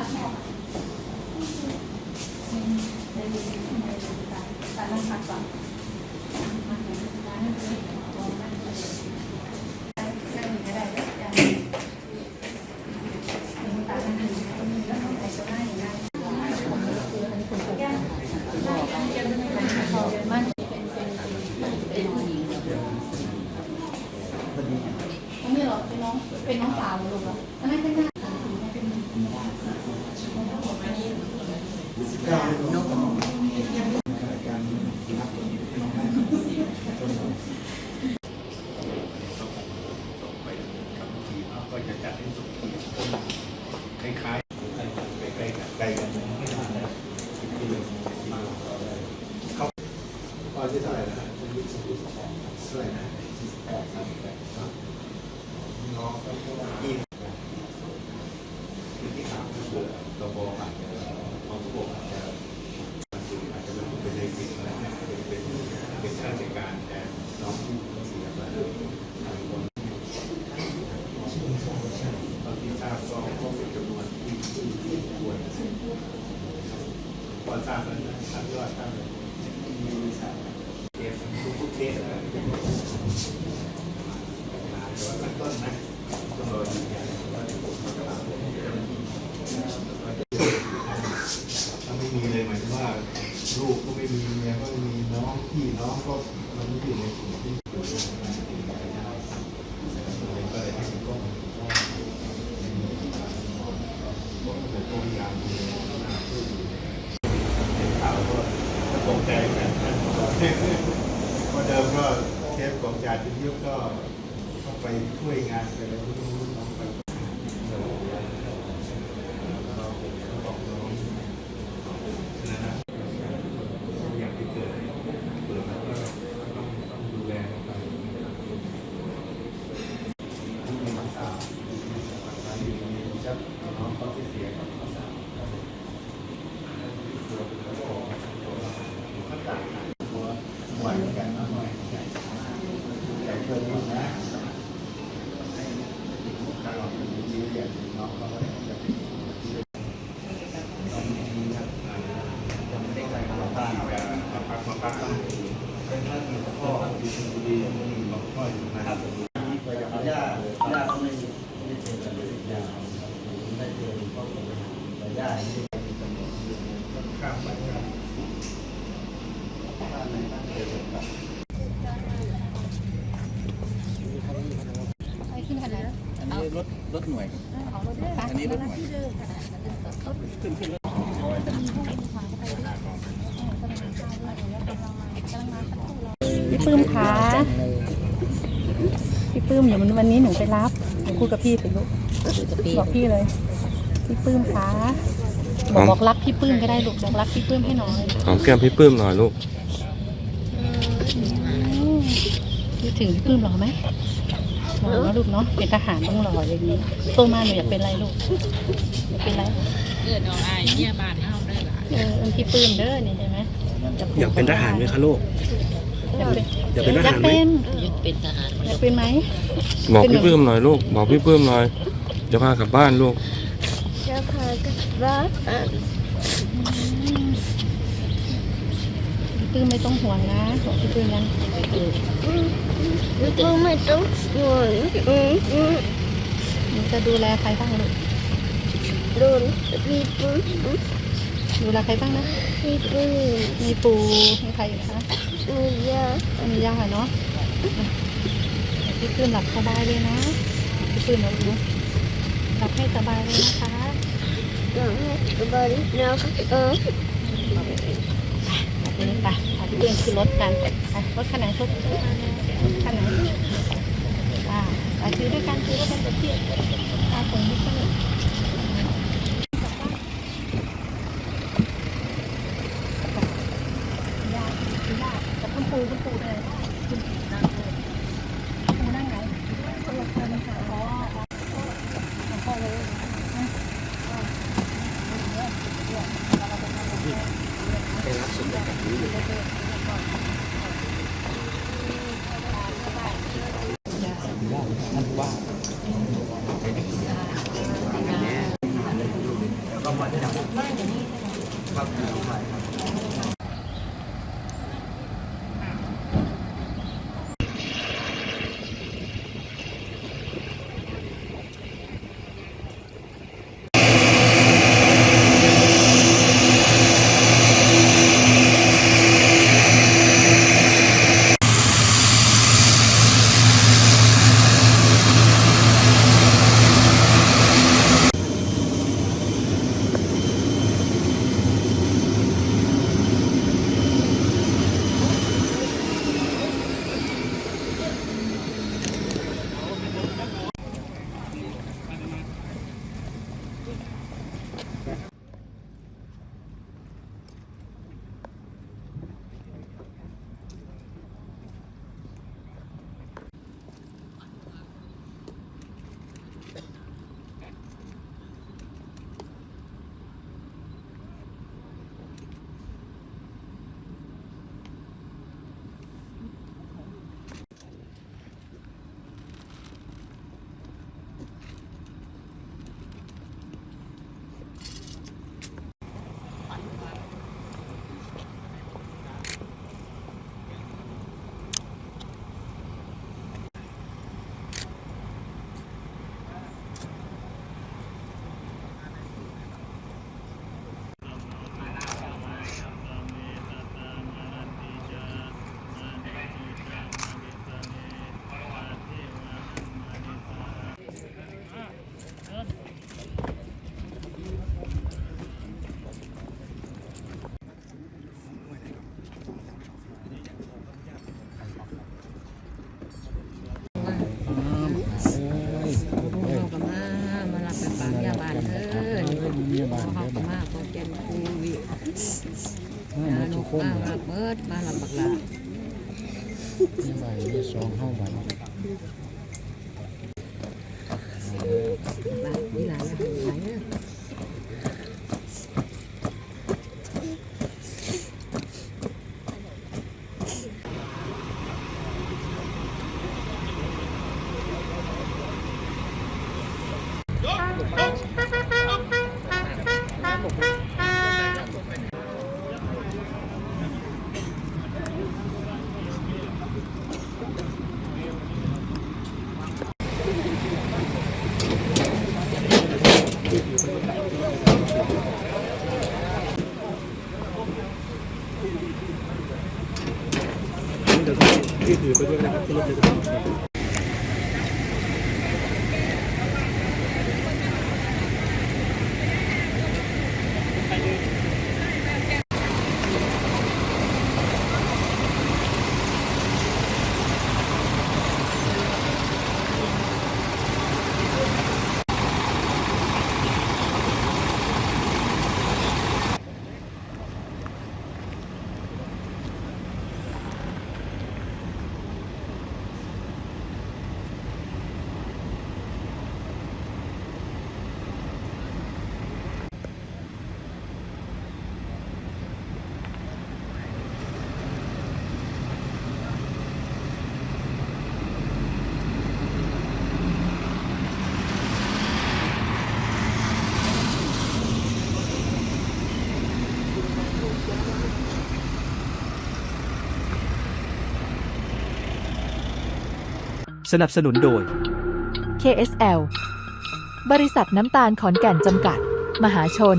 สือหมอกในในในการนั่งพักก่อนนั่งเลยนั่งก็ได้ยังตานั่งแล้วทำอะไรก็ได้นั่งแก้มมันเป็นเป็นเป็นผู้หญิงไม่หรอกเป็นน้องเป็นน้องสาวลูกเหรอไม่ใช่ค่ะ ก็จะจัดให้สุดคล้ายๆใกล้ๆใกล้กันไม่นานนะเขาตอนที่เท่าไหร่นะฮะเท่าไหร่นะ น้องเขายี่สิบที่ถามก็คือตัวโบอาจจะน้องผู้บอกอาจจะอาจจะเป็นเลยสิอะไรนะเป็นเป็นเป็นข้าราชการแต่น้องผู้เสียไปทางคนตอนที่ทราบก็ก็เป็นจำนวนที่ที่ควรพอทราบแล้วนะทราบยอดทราบเลยมีสามเคสทุกๆเคสนะแต่ว่าขั้นต้นนะต้องรอยืนยันว่าจะผมจะตามถ้าไม่มีเลยหมายถึงว่าลูกก็ไม่มีเมียก็ไม่มีน้องพี่น้องก็มันไม่อยู่ในกลุ่มที่อยู่ในกลุ่มที่ก็เลยให้เป็นกล้อง ผมเป็นตัวอย่างที่น่าพูดอยู่ในข่าวก็ ตกใจเหมือนกันเพราะเดิมก็เทปของจ่าจุยุทธก็เข้าไปช่วยงานไปอะไรที่นู้นน้องไปเราเป็นของน้องนะฮะอยากที่เกิดเกิดแล้วก็ต้องต้องดูแลกันไปที่มีน้ำตา ครับน้องเขาที่เสียกับเขาสามตัวเขาบอกอยู่ข้างต่างกันตัวหวานกันน้อยใหญ่ใหญ่เกินมากนะให้ตลอดเป็นชีวิตอย่างน้องเขาก็ได้จะน้องมีครับยังไม่ได้ใครมาต้านมาพักมาพักต้องเป็นท่านพ่อที่ชลบุรีมีพ่ออยู่นะครับ ย่าย่าเขาไม่ไม่เจอกันเลยย่าไม่เจอครอบครัวแต่ย่าไม่ได้มีกำหนด ข้ามไปครับ บ้านไหนบ้านเจอกับ ไปขึ้นขนาดนั้น อันนี้รถ รถหน่วยเอารถด้วยอันนี้รถหน่วยที่เดิมขนาดนั้นขึ้นขึ้นรถจะมีห้องขวางไปด้วยกำลังมาสักครู่เราพี่ปื้มคะพี่ปื้มเดี๋ยววันนี้หนูไปรับหนูพูดกับพี่สิลูกบอกพี่เลย พี่ปื้มคะบอกบอกรักพี่ปื้มก็ได้ลูกบอกรักพี่ปื้มให้หน่อยหอมแก้มพี่ปื้มหน่อยลูกคิดถึงพี่ปื้มหรอไหม หล่อนะลูกเนาะเป็นทหารต้องหล่ออย่างนี้โตมาหนูอยากเป็นอะไรลูกอยากเป็นอะไรเกิดอาไอเนี่ยบานเฮาได้หลายเอออ็นพี่ปื้มเด้อนี่ใช่ไหมอยากเป็นทหารไหมคะลูกอยากเป็นอยากเป็นทหารไหมอยากเป็นทหารอยากเป็นไหมบอกพี่ปื้มหน่อยลูกบอกพี่ปื้มหน่อยจะพากลับบ้านลูกจะพากลับบ้านพี่ปื้มไม่ต้องห่วงนะบอกพี่ปื้มนั้น ก็ไม่ต้องห่วงอืมอืมหนูจะดูแลใครบ้างลูกโดนพี่ปุ้มดูแลใครบ้างนะพี่ปุ้มมีปู่มีใครอีกคะมียามีย่าเนาะพี่ปื้มหลับสบายเลยนะพี่ปื้มนะลูกหลับให้สบายเลยนะคะน้องให้สบายนะเออแบบนี้ไปพาพี่ปื้มขึ้นรถกันไปรถคันไหนรถคันไหน ขนาดที่อ่าซื้อด้วยกันซื้อด้วยกันจะเดี๋ยวตาผมไม่สนุกยากยากแต่คุณปูคุณปูเลยคุณปูนั่งเลยปูนั่งไหนคนละคนค่ะอ๋อพ่อเลย นั่นว่า เมาที่ไหน บ้านอยู่นี่ใช่ไหม ครับ ยาลูกมารับเบิดมารับบักลานี่ใบนี่สองห้าใบบาทนี่หลายหลายหลา después de la gente lo que สนับสนุนโดย KSL บริษัทน้ำตาลขอนแก่นจำกัด มหาชน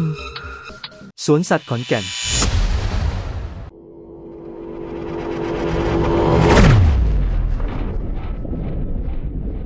สวนสัตว์ขอนแก่น